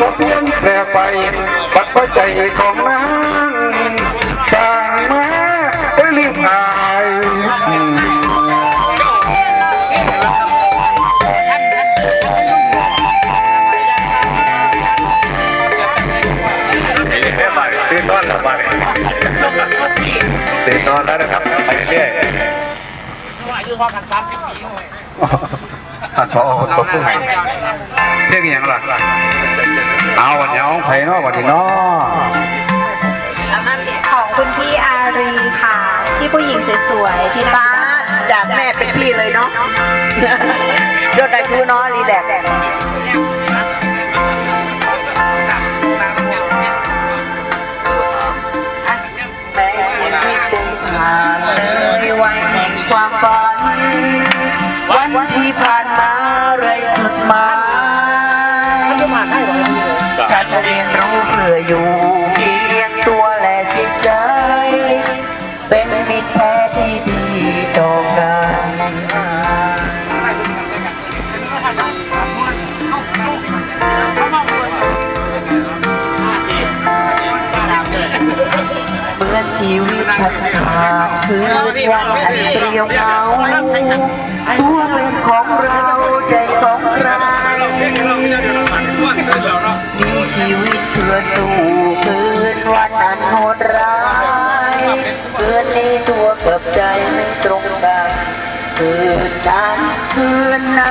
ก็เปลี่ยนแปลไปปัดปัจจัยของนางต่างมาเอ้ยรีบอายอืมตื่นนอนแล้วมาเลยตื่นนอนแล้วนะครับไปเรื่อยท่านพอตบผู้ให้เรียกอย่างล่ะ เอาวันนี้เอาไผ่เนาะวันนี้เนาะของคุณพี่อารีค่ะ ที่ผู้หญิงสวยๆที่ป้าน่าจากแม่เป็นพี่เลยเนาะยอดอายุเนาะรีแลกซ์แม้ชีวิตเป็นผ่านเลยวันแห่งความฝันวันที่ผ่านมาไรจุดหมาย ชีวิตพัดผ่านคืนวันอันเปรียวเงาตัวเป็นของเราใจของใครมีชีวิตเพื่อสู้คืนวันอันโหดร้ายคืนนี้ตัวกับใจไม่ตรงกันคืนนั้นคืนไหน